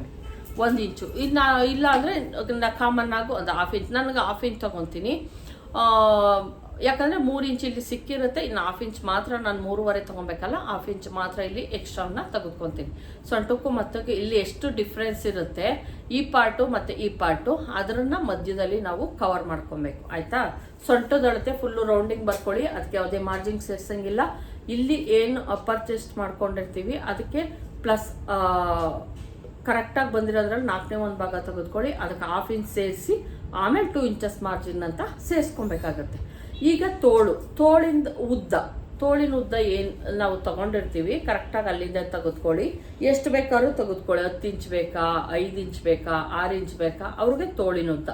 S1: ಒಂದು ಇಂಚು. ಇನ್ನು ಇಲ್ಲ ಅಂದರೆ ಕಾಮನ್ ಆಗು ಒಂದು ಹಾಫ್ ಇಂಚ್ ನನಗೆ ಹಾಫ್ ಇಂಚ್ ತೊಗೊತೀನಿ. ಯಾಕಂದರೆ ಮೂರು ಇಂಚ್ ಇಲ್ಲಿ ಸಿಕ್ಕಿರುತ್ತೆ ಇನ್ನು ಹಾಫ್ ಇಂಚ್ ಮಾತ್ರ ನಾನು ಮೂರುವರೆ ತೊಗೊಬೇಕಲ್ಲ ಹಾಫ್ ಇಂಚ್ ಮಾತ್ರ ಇಲ್ಲಿ ಎಕ್ಸ್ಟ್ರಾನ ತೆಗೆದುಕೊತೀನಿ. ಸೊಂಟಕ್ಕೂ ಮತ್ತಕ್ಕೆ ಇಲ್ಲಿ ಎಷ್ಟು ಡಿಫ್ರೆನ್ಸ್ ಇರುತ್ತೆ, ಈ ಪಾರ್ಟು ಮತ್ತು ಈ ಪಾರ್ಟು ಅದರನ್ನ ಮಧ್ಯದಲ್ಲಿ ನಾವು ಕವರ್ ಮಾಡ್ಕೊಬೇಕು. ಆಯಿತಾ? ಸೊಂಟದಳತೆ ಫುಲ್ಲು ರೌಂಡಿಂಗ್ ಬರ್ಕೊಳ್ಳಿ ಅದಕ್ಕೆ ಯಾವುದೇ ಮಾರ್ಜಿಂಗ್ ಸೇರ್ಸಂಗಿಲ್ಲ. ಇಲ್ಲಿ ಏನು ಪರ್ಚೇಸ್ ಮಾಡ್ಕೊಂಡಿರ್ತೀವಿ, ಅದಕ್ಕೆ ಪ್ಲಸ್ ಕರೆಕ್ಟಾಗಿ ಬಂದಿರೋದ್ರಲ್ಲಿ ನಾಲ್ಕನೇ ಒಂದು ಭಾಗ ತೆಗೆದುಕೊಳ್ಳಿ, ಅದಕ್ಕೆ ಹಾಫ್ ಇಂಚ್ ಸೇರಿಸಿ, ಆಮೇಲೆ ಟೂ ಇಂಚಸ್ ಮಾರ್ಜಿನ್ ಅಂತ ಸೇರಿಸ್ಕೊಬೇಕಾಗತ್ತೆ. ಈಗ ತೋಳು, ತೋಳಿಂದ ಉದ್ದ, ತೋಳಿನ ಉದ್ದ ಏನು ನಾವು ತಗೊಂಡಿರ್ತೀವಿ ಕರೆಕ್ಟಾಗಿ ಅಲ್ಲಿಂದ ತೆಗೆದುಕೊಳ್ಳಿ. ಎಷ್ಟು ಬೇಕಾದ್ರೂ ತೆಗೆದುಕೊಳ್ಳಿ, ಹತ್ತು ಇಂಚ್ ಬೇಕಾ, ಐದು ಇಂಚ್ ಬೇಕಾ, ಆರು ಇಂಚ್ ಬೇಕಾ, ಅವ್ರಿಗೆ ತೋಳಿನ ಉದ್ದ.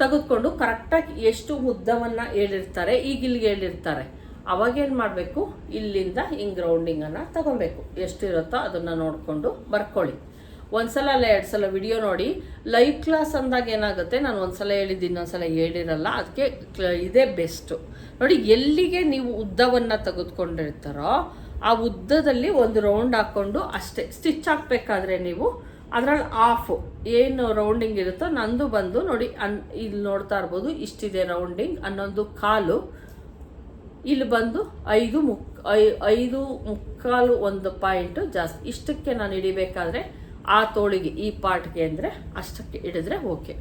S1: ತೆಗೆದುಕೊಂಡು ಕರೆಕ್ಟಾಗಿ ಎಷ್ಟು ಉದ್ದವನ್ನು ಹೇಳಿರ್ತಾರೆ ಈಗ ಇಲ್ಲಿಗೆ ಹೇಳಿರ್ತಾರೆ. ಅವಾಗ ಏನು ಮಾಡಬೇಕು? ಇಲ್ಲಿಂದ ಹಿಂಗೆ ರೌಂಡಿಂಗನ್ನು ತಗೊಬೇಕು. ಎಷ್ಟಿರುತ್ತೋ ಅದನ್ನು ನೋಡಿಕೊಂಡು ಬರ್ಕೊಳ್ಳಿ. ಒಂದ್ಸಲ ಅಲ್ಲ ಎರಡು ಸಲ ವಿಡಿಯೋ ನೋಡಿ. ಲೈವ್ ಕ್ಲಾಸ್ ಅಂದಾಗ ಏನಾಗುತ್ತೆ? ನಾನು ಒಂದ್ಸಲ ಹೇಳಿದ್ದು, ಇನ್ನೊಂದ್ಸಲ ಹೇಳಿರಲ್ಲ. ಅದಕ್ಕೆ ಇದೇ ಬೆಸ್ಟು ನೋಡಿ, ಎಲ್ಲಿಗೆ ನೀವು ಉದ್ದವನ್ನು ತೆಗೆದುಕೊಂಡಿರ್ತಾರೋ, ಆ ಉದ್ದದಲ್ಲಿ ಒಂದು ರೌಂಡ್ ಹಾಕ್ಕೊಂಡು ಅಷ್ಟೇ. ಸ್ಟಿಚ್ ಹಾಕ್ಬೇಕಾದ್ರೆ ನೀವು ಅದರಲ್ಲಿ ಆಫು ಏನು ರೌಂಡಿಂಗ್ ಇರುತ್ತೋ, ನಂದು ಬಂದು ನೋಡಿ, ಅನ್, ಇಲ್ಲಿ ನೋಡ್ತಾ ಇರ್ಬೋದು, ಇಷ್ಟಿದೆ ರೌಂಡಿಂಗ್ ಅನ್ನೊಂದು ಕಾಲು. ಇಲ್ಲಿ ಬಂದು ಐದು ಮುಕ್ ಐ- ಐದು ಮುಕ್ಕಾಲು ಒಂದು ಪಾಯಿಂಟ್ ಜಾಸ್ತಿ. ಇಷ್ಟಕ್ಕೆ ನಾನು ಹಿಡಿಬೇಕಾದ್ರೆ ಆ ತೋಳಿಗೆ ಈ ಪಾರ್ಟ್ಗೆ ಅಂದರೆ ಅಷ್ಟಕ್ಕೆ ಹಿಡಿದ್ರೆ ಓಕೆ.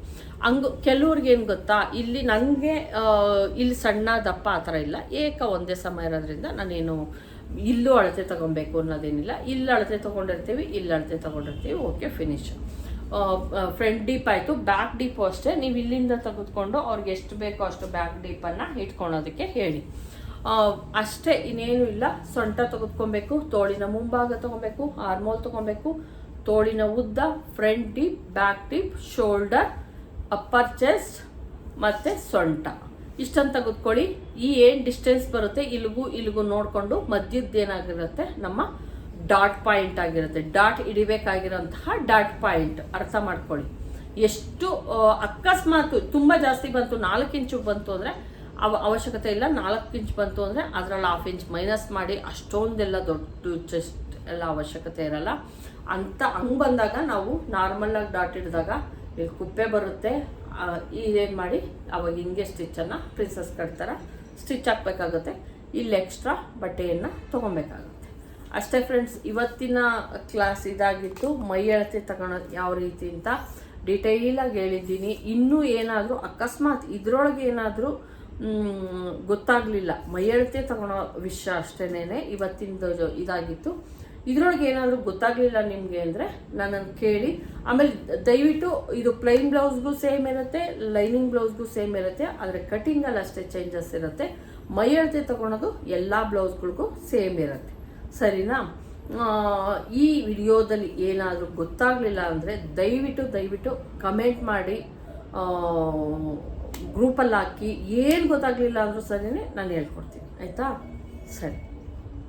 S1: ಹಂಗು ಕೆಲವ್ರಿಗೆ ಏನು ಗೊತ್ತಾ, ಇಲ್ಲಿ ನನಗೆ ಇಲ್ಲಿ ಸಣ್ಣ ದಪ್ಪ ಆ ಥರ ಇಲ್ಲ. ಏಕ ಒಂದೇ ಸಮ ಇರೋದ್ರಿಂದ ನಾನೇನು ಇಲ್ಲೂ ಅಳತೆ ತೊಗೊಬೇಕು ಅನ್ನೋದೇನಿಲ್ಲ. ಇಲ್ಲಿ ಅಳತೆ ತೊಗೊಂಡಿರ್ತೀವಿ, ಇಲ್ಲಿ ಅಳತೆ ತೊಗೊಂಡಿರ್ತೀವಿ, ಓಕೆ ಫಿನಿಶ್ ಫ್ರಂಟ್ ಡೀಪ್ ಆಯಿತು. ಬ್ಯಾಕ್ ಡೀಪು ಅಷ್ಟೇ. ನೀವು ಇಲ್ಲಿಂದ ತೆಗೆದುಕೊಂಡು ಅವ್ರಿಗೆ ಎಷ್ಟು ಬೇಕೋ ಅಷ್ಟು ಬ್ಯಾಕ್ ಡೀಪನ್ನು ಇಟ್ಕೊಳೋದಕ್ಕೆ ಹೇಳಿ. ಅಷ್ಟೇ ಇನ್ನೇನು ಇಲ್ಲ. ಸೊಂಟ ತೆಗೆದುಕೊಬೇಕು, ತೋಳಿನ ಮುಂಭಾಗ ತಗೊಬೇಕು ಆರ್ಮೋಲ್ ತಗೊಬೇಕು, ತೋಳಿನ ಉದ್ದ front deep back tip shoulder upper chest ಮತ್ತು ಸೊಂಟ. ಇಷ್ಟನ್ನು ತೆಗೆದುಕೊಳ್ಳಿ. ಈ ಏನು ಡಿಸ್ಟೆನ್ಸ್ ಬರುತ್ತೆ ಇಲ್ಲಿಗೂ ಇಲ್ಲಿಗೂ ನೋಡಿಕೊಂಡು ಮಧ್ಯದ್ದೇನಾಗಿರುತ್ತೆ ನಮ್ಮ ಡಾಟ್ ಪಾಯಿಂಟ್ ಆಗಿರುತ್ತೆ. ಡಾಟ್ ಹಿಡಿಬೇಕಾಗಿರೋಂತಹ ಡಾಟ್ ಪಾಯಿಂಟ್ ಅರ್ಥ ಮಾಡ್ಕೊಳ್ಳಿ. ಎಷ್ಟು ಅಕಸ್ಮಾತ್ ತುಂಬ ಜಾಸ್ತಿ ಬಂತು, ನಾಲ್ಕು ಇಂಚು ಬಂತು ಅಂದರೆ ಅವ ಅವಶ್ಯಕತೆ ಇಲ್ಲ. ನಾಲ್ಕು ಇಂಚ್ ಬಂತು ಅಂದರೆ ಅದರಲ್ಲಿ ಹಾಫ್ ಇಂಚ್ ಮೈನಸ್ ಮಾಡಿ ಅಷ್ಟೊಂದೆಲ್ಲ ದೊಡ್ಡ ಚೆಸ್ಟ್ ಎಲ್ಲ ಅವಶ್ಯಕತೆ ಇರಲ್ಲ. ಅಂತ ಹಂಗೆ ಬಂದಾಗ ನಾವು ನಾರ್ಮಲಾಗಿ ಡಾಟ್ ಹಿಡಿದಾಗ ಇಲ್ಲಿ ಕುಪ್ಪೆ ಬರುತ್ತೆ. ಇದೇನು ಮಾಡಿ ಅವಾಗ ಹಿಂಗೆ ಸ್ಟಿಚ್ಚನ್ನು ಪ್ರಿನ್ಸಸ್ ಕಟ್ತಾರ. ಸ್ಟಿಚ್ ಹಾಕಬೇಕಾಗುತ್ತೆ. ಇಲ್ಲಿ ಎಕ್ಸ್ಟ್ರಾ ಬಟ್ಟೆಯನ್ನು ತೊಗೊಬೇಕಾಗುತ್ತೆ. ಅಷ್ಟೇ ಫ್ರೆಂಡ್ಸ್ ಇವತ್ತಿನ ಕ್ಲಾಸ್ ಇದಾಗಿತ್ತು ಮೈ ಅಳತೆ ತಗೊಳೋದು ಯಾವ ರೀತಿ ಅಂತ ಡೀಟೇಲಾಗಿ ಹೇಳಿದ್ದೀನಿ. ಇನ್ನೂ ಏನಾದರೂ ಅಕಸ್ಮಾತ್ ಇದರೊಳಗೆ ಏನಾದರೂ ಗೊತ್ತಾಗಲಿಲ್ಲ. ಮೈ ತಗೊಳ್ಳೋ ತಗೊಳೋ ವಿಷಯ ಅಷ್ಟೇನೆ ಇವತ್ತಿಂದು ಇದಾಗಿತ್ತು. ಇದ್ರೊಳಗೆ ಏನಾದರೂ ಗೊತ್ತಾಗಲಿಲ್ಲ ನಿಮಗೆ ಅಂದರೆ ನನ್ನನ್ನು ಕೇಳಿ. ಆಮೇಲೆ ದಯವಿಟ್ಟು ಇದು ಪ್ಲೈನ್ ಬ್ಲೌಸ್ಗೂ ಸೇಮ್ ಇರುತ್ತೆ ಲೈನಿಂಗ್ ಬ್ಲೌಸ್ಗೂ ಸೇಮ್ ಇರುತ್ತೆ, ಆದರೆ ಕಟಿಂಗಲ್ಲಿ ಅಷ್ಟೇ ಚೇಂಜಸ್ ಇರುತ್ತೆ. ಮೈ ಅಳತೆ ತಗೊಳೋದು ಎಲ್ಲ ಬ್ಲೌಸ್ಗಳಿಗೂ ಸೇಮ್ ಇರುತ್ತೆ. ಸರಿನಾ? ಈ ವಿಡಿಯೋದಲ್ಲಿ ಏನಾದರೂ ಗೊತ್ತಾಗಲಿಲ್ಲ ಅಂದರೆ ದಯವಿಟ್ಟು ದಯವಿಟ್ಟು ಕಮೆಂಟ್ ಮಾಡಿ. ಗ್ರೂಪಲ್ಲಿ ಹಾಕಿ ಏನು ಗೊತ್ತಾಗಲಿಲ್ಲ ಅಂದರೂ ಸರಿನೇ ನಾನು ಹೇಳ್ಕೊಡ್ತೀನಿ. ಆಯಿತಾ? ಸರಿ.